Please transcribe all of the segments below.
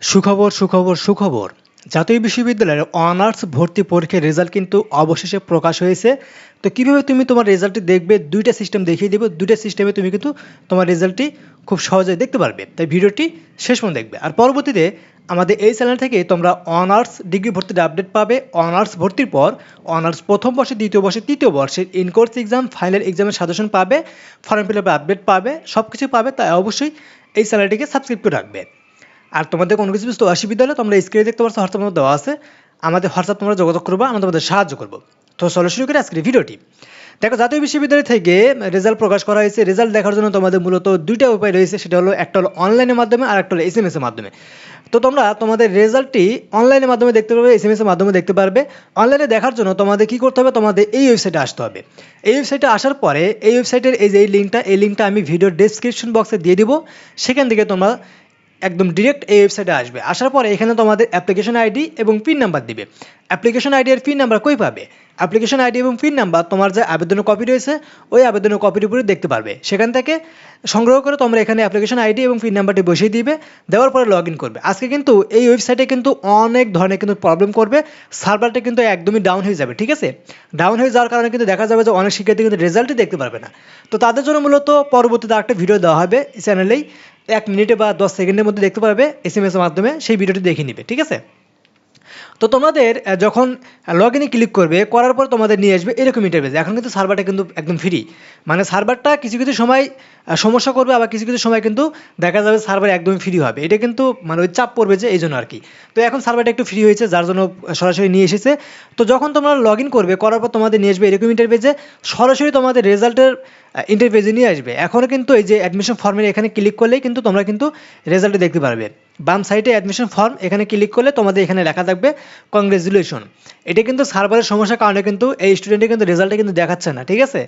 সুখবর সুখবর সুখবর। জাতীয় বিশ্ববিদ্যালয়ের অনার্স ভর্তি পরীক্ষার রেজাল্ট কিন্তু অবশেষে প্রকাশ হয়েছে। তো কীভাবে তুমি তোমার রেজাল্টটি দেখবে? দুইটা সিস্টেম দেখিয়ে দেবো। দুইটা সিস্টেমে তুমি কিন্তু তোমার রেজাল্টটি খুব সহজেই দেখতে পারবে। তাই ভিডিওটি শেষ পর্যন্ত দেখবে। আর পরবর্তীতে আমাদের এই চ্যানেল থেকে তোমরা অনার্স ডিগ্রি ভর্তির আপডেট পাবে। অনার্স ভর্তির পর অনার্স প্রথম বর্ষে, দ্বিতীয় বর্ষে, তৃতীয় বর্ষের ইনকোর্স এক্সাম, ফাইনাল এক্সামের সাজেশন পাবে, ফর্ম ফিল আপডেট পাবে সব কিছু পাবে। তাই অবশ্যই এই চ্যানেলটিকে সাবস্ক্রাইব করে রাখবে। আর তোমাদের কোনো কিছু বুঝতে অসুবিধা হলে তোমরা স্ক্রিনে দেখতে পাচ্ছ হোয়াটসঅ্যাপ নম্বর দেওয়া আছে। আমাদের হোয়াটসঅ্যাপ তোমরা যোগাযোগ করব, আমরা তোমাদের সাহায্য করব। তো চলো শুরু করি আজকের ভিডিওটি। দেখো, জাতীয় বিশ্ববিদ্যালয় থেকে রেজাল্ট প্রকাশ করা হয়েছে। রেজাল্ট দেখার জন্য তোমাদের মূলত দুইটা উপায় রয়েছে। সেটা হলো, একটা হলো অনলাইনের মাধ্যমে আর একটা হলো এস এম এর মাধ্যমে। তো তোমরা তোমাদের রেজাল্টটি অনলাইনের মাধ্যমে দেখতে পারবে এস এম এর মাধ্যমে দেখতে পারবে। অনলাইনে দেখার জন্য তোমাদের কি করতে হবে? তোমাদের এই ওয়েবসাইটে আসতে হবে। এই ওয়েবসাইটে আসার পরে এই ওয়েবসাইটের এই যে এই লিঙ্কটা এই লিঙ্কটা আমি ভিডিও ডেসক্রিপশন বক্সে দিয়ে দিব। সেখান থেকে তোমরা একদম ডিরেক্ট এই ওয়েবসাইটে আসবে। আসার পরে এখানে তোমাদের অ্যাপ্লিকেশন আইডি এবং পিন নাম্বার দিবে। অ্যাপ্লিকেশন আইডি আর পিন নাম্বার কই পাবে? অ্যাপ্লিকেশন আইডি এবং পিন নাম্বার তোমার যে আবেদনের কপি রয়েছে, ওই আবেদনের কপির উপরে দেখতে পারবে। সেখান থেকে সংগ্রহ করে তোমরা এখানে অ্যাপ্লিকেশন আইডি এবং পিন নাম্বারটি বসিয়ে দিবে, দেওয়ার পরে লগ করবে। আজকে কিন্তু এই ওয়েবসাইটে কিন্তু অনেক ধরনের কিন্তু প্রবলেম করবে। সার্ভারটা কিন্তু একদমই ডাউন হয়ে যাবে, ঠিক আছে? ডাউন হয়ে যাওয়ার কারণে কিন্তু দেখা যাবে যে অনেক শিক্ষার্থী কিন্তু রেজাল্টই দেখতে পারবে না। তো তাদের জন্য মূলত পরবর্তীতে একটা ভিডিও দেওয়া হবে চ্যানেলেই এক মিনিটে বা দশ সেকেন্ডের মধ্যে দেখতে পারবে এস এম এর মাধ্যমে সেই ভিডিওটি দেখে নিবে, ঠিক আছে? তো তোমাদের যখন লগ ইনে ক্লিক করবে, করার পর তোমাদের নিয়ে আসবে এরকম ইন্টারভেস এখন কিন্তু সার্ভারটা কিন্তু একদম ফ্রি মানে সার্ভারটা কিছু কিছু সময় সমস্যা করবে, আবার কিছু কিছু সময় কিন্তু দেখা যাবে সার্ভার একদমই ফ্রি হবে। এটা কিন্তু মানে ওই চাপ পড়বে যে এই জন্য আর কি তো এখন সার্ভারটা একটু ফ্রি হয়েছে, যার জন্য সরাসরি নিয়ে এসেছে। তো যখন তোমরা লগ ইন করবে, করার পর তোমাদের নিয়ে আসবে এরকম ইন্টারভেজে সরাসরি তোমাদের রেজাল্টের ইন্টারভেজে নিয়ে আসবে। এখনও কিন্তু এই যে অ্যাডমিশন ফর্মের এখানে ক্লিক করলেই কিন্তু তোমরা কিন্তু রেজাল্টে দেখতে পারবে। বাম সাইডে অ্যাডমিশন ফর্ম এখানে ক্লিক করলে তোমাদের এখানে লেখা থাকবে কংগ্রেচুলেশন এটা কিন্তু সার্ভারের সমস্যার কারণে কিন্তু এই স্টুডেন্টের কিন্তু রেজাল্টে কিন্তু দেখাচ্ছে না, ঠিক আছে?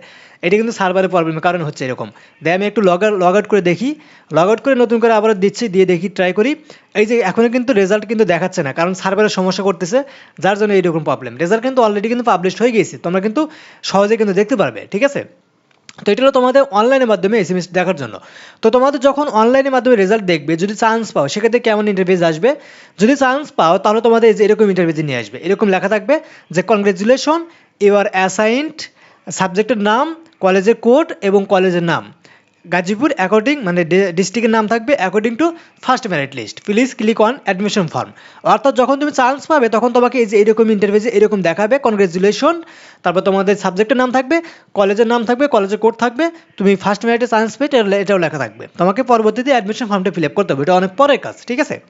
এটা কিন্তু সার্ভারের প্রবলেমের কারণ হচ্ছে এরকম। দেয় আমি একটু লগ লগ আউট করে দেখি। লগ আউট করে নতুন করে আবার দিচ্ছি, দিয়ে দেখি ট্রাই করি। এই যে এখনও কিন্তু রেজাল্ট কিন্তু দেখাচ্ছে না, কারণ সার্ভারের সমস্যা করতেছে, যার জন্য এইরকম প্রবলেম রেজাল্ট কিন্তু অলরেডি কিন্তু পাবলিশ হয়ে গেছে তোমরা কিন্তু সহজে কিন্তু দেখতে পারবে, ঠিক আছে? তো এটা হলো তোমাদের অনলাইনের মাধ্যমে এস দেখার জন্য। তো তোমাদের যখন অনলাইনের মাধ্যমে রেজাল্ট দেখবে, যদি চান্স পাও, সেক্ষেত্রে কেমন ইন্টারভিউ আসবে? যদি চান্স পাও, তাহলে তোমাদের এই যে এরকম ইন্টারভিউ নিয়ে আসবে। এরকম লেখা থাকবে যে কনগ্রেচুলেশন ইউ আর অ্যাসাইন্ড সাবজেক্টের নাম কলেজের কোড এবং কলেজের নাম। গাজীপুর অ্যাকর্ডিং মানে ডিস্ট্রিক্টের নাম থাকবে according to first merit list please click on admission form অর্থাৎ যখন তুমি চান্স পাবে, তখন তোমাকে এই যে এরকম ইন্টারভিউজে এরকম দেখাবে কনগ্রেচুলেশন তারপর তোমাদের সাবজেক্টের নাম থাকবে কলেজের নাম থাকবে কলেজের কোড থাকবে, তুমি ফার্স্ট মেরিটে চান্স পেয়ে এটা- এটাও লেখা থাকবে। তোমাকে পরবর্তীতে অ্যাডমিশন ফর্মটা ফিল আপ করতে হবে। এটা অনেক পরের কাজ, ঠিক আছে?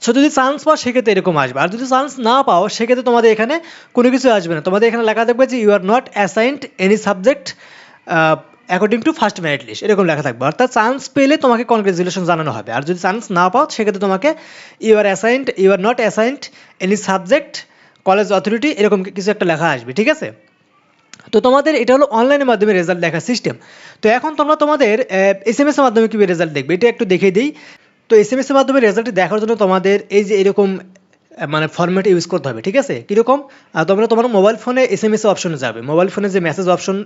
সো যদি চান্স পাও, সেক্ষেত্রে এরকম আসবে। আর যদি চান্স না পাও, সেক্ষেত্রে তোমাদের এখানে কোনো কিছু আসবে না। তোমাদের এখানে লেখা থাকবে যে you are not assigned any subject according to first merit list এরকম লেখা থাকবে। অর্থাৎ চান্স পেলে তোমাকে কনগ্রেচুলেশন জানানো হবে। আর যদি চান্স না পাও, সেক্ষেত্রে তোমাকে you are assigned you are not assigned any subject college authority এরকম কিছু একটা লেখা আসবে, ঠিক আছে? তো তোমাদের এটা হলো অনলাইনের মাধ্যমে রেজাল্ট দেখার সিস্টেম তো এখন তোমরা তোমাদের এস এম এস এর মাধ্যমে কীভাবে রেজাল্ট দেখবে? এটা একটু দেখিয়ে দিই। তো এস এম এসের মাধ্যমে রেজাল্টটি দেখার জন্য তোমাদের এই যে এরকম মানে ফর্ম্যাট ইউজ করতে হবে, ঠিক আছে? কীরকম? তোমরা তোমার মোবাইল ফোনে এস এম এস অপশনে যাবে। মোবাইল ফোনে যে মেসেজ অপশন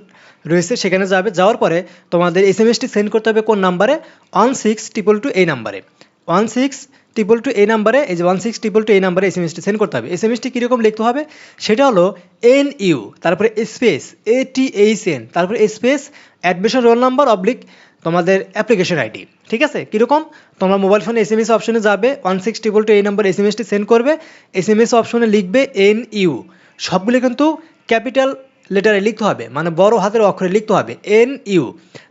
রয়েছে, সেখানে যাবে। যাওয়ার পরে তোমাদের এস এম এসটি সেন্ড করতে হবে কোন নাম্বারে ওয়ান সিক্স ট্রিপল টু এই নাম্বারে ওয়ান সিক্স ট্রিপল টু এই নাম্বারে এই যে ওয়ান সিক্স ট্রিপল টু এই নাম্বারে এস এম সেন্ড করতে হবে। এস এম এসটি কীরকম লিখতে হবে? সেটা হলো এন ইউ তারপরে space A T H N তারপরে space admission roll number oblique তোমাদের অ্যাপ্লিকেশন আইডি ঠিক আছে? কীরকম? তোমরা মোবাইল ফোনে এস এম এস অপশনে যাবে ওয়ান সিক্স ট্রিপল টু এই নাম্বার এস এম সেন্ড করবে এস এম এস অপশনে লিখবে এন ইউ সবগুলো কিন্তু ক্যাপিটাল লেটারে লিখতে হবে মানে বড় হাতের অক্ষরে লিখতে হবে এন ইউ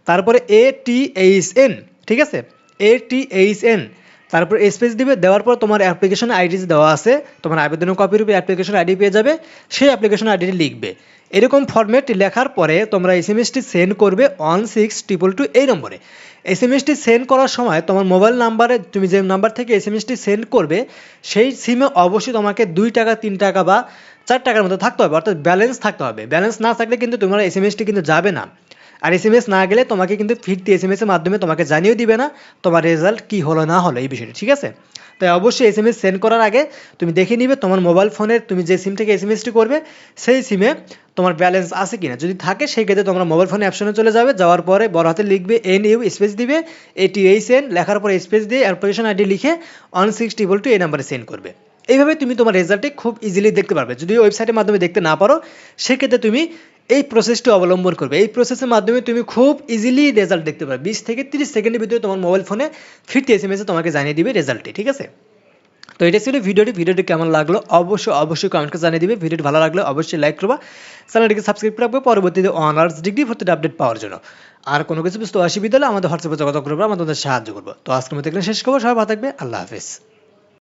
তারপরে এ টি এইচ এন ঠিক আছে? এ টি এইচ এন তারপর স্পেস দিবে, দেওয়ার পর তোমার অ্যাপ্লিকেশন আইডি দেওয়া আছে, তোমার আবেদনের কপির উপরে অ্যাপ্লিকেশন আইডি পেয়ে যাবে, সেই অ্যাপ্লিকেশন আইডিটি লিখবে। এরকম ফরম্যাট লেখার পরে তোমরা এস এম এসটি সেন্ড করবে ওয়ান সিক্স ট্রিপল টু এই নম্বরে। এস এম এসটি সেন্ড করার সময় তোমার মোবাইল নাম্বারে তুমি যে নাম্বার থেকে এস এম এসটি সেন্ড করবে, সেই সিমে অবশ্যই তোমাকে দুই টাকা, তিন টাকা বা চার টাকার মতো থাকতে হবে, অর্থাৎ ব্যালেন্স থাকতে হবে। ব্যালেন্স না থাকলে কিন্তু তোমার এস এম এসটি কিন্তু যাবে না। আর এস এম এস না গেলে তোমাকে কিন্তু ফিরতি এস এম এস এর মাধ্যমে তোমাকে জানিয়ে দিবে না তোমার রেজাল্ট কি হলো, না হলো এই বিষয়টা, ঠিক আছে? তাই অবশ্যই এস এম এস সেন্ড করার আগে তুমি দেখে নিবে তোমার মোবাইল ফোনের তুমি যে সিম থেকে এস এম এসটি করবে, সেই সিমে তোমার ব্যালেন্স আছে কিনা। যদি থাকে, সেই ক্ষেত্রে তোমরা মোবাইল ফোনে অপশনে চলে যাবে, যাওয়ার পরে বড় হাতে লিখবে এন ইউ স্পেস দিবে এটি এইচ এন লেখার পরে স্পেস দিয়ে অ্যাপ্লিকেশন আইডি লিখে ওয়ান সিক্স ট্রিপল টু এই নাম্বারে সেন্ড করবে। এইভাবে তুমি তোমার রেজাল্টটি খুব ইজিলি দেখতে পারবে। যদি ওয়েবসাইটের মাধ্যমে দেখতে না পারো, সেক্ষেত্রে তুমি এই প্রসেসটি অবলম্বন করবে। এই প্রসেসের মাধ্যমে তুমি খুব ইজিলি রেজাল্ট দেখতে পারবে। বিশ থেকে তিরিশ সেকেন্ডের ভিতরে তোমার মোবাইল ফোনে ফিরতি এস এম এসে তোমাকে জানিয়ে দিবে রেজাল্টটি ঠিক আছে? তো এটা ছিল ভিডিওটি। ভিডিওটি কেমন লাগল অবশ্যই অবশ্যই কমেন্টকে জানিয়ে দিবে। ভিডিওটি ভালো লাগলে অবশ্যই লাইক করবা। চ্যানেলটিকে সাবস্ক্রাইব করে রাখবে। পরবর্তীতে অনার্স ডিগ্রি ভর্তির আপডেট পাওয়ার জন্য। আর কোনো কিছু বুঝতে অসুবিধা হলে আমাদের হোয়াটসঅ্যাপে যোগাযোগ করবে, আমরা সাহায্য করব। তো আজকের মতো এখানে শেষ করব। সবাই ভালো থাকবে। আল্লাহ হাফিজ।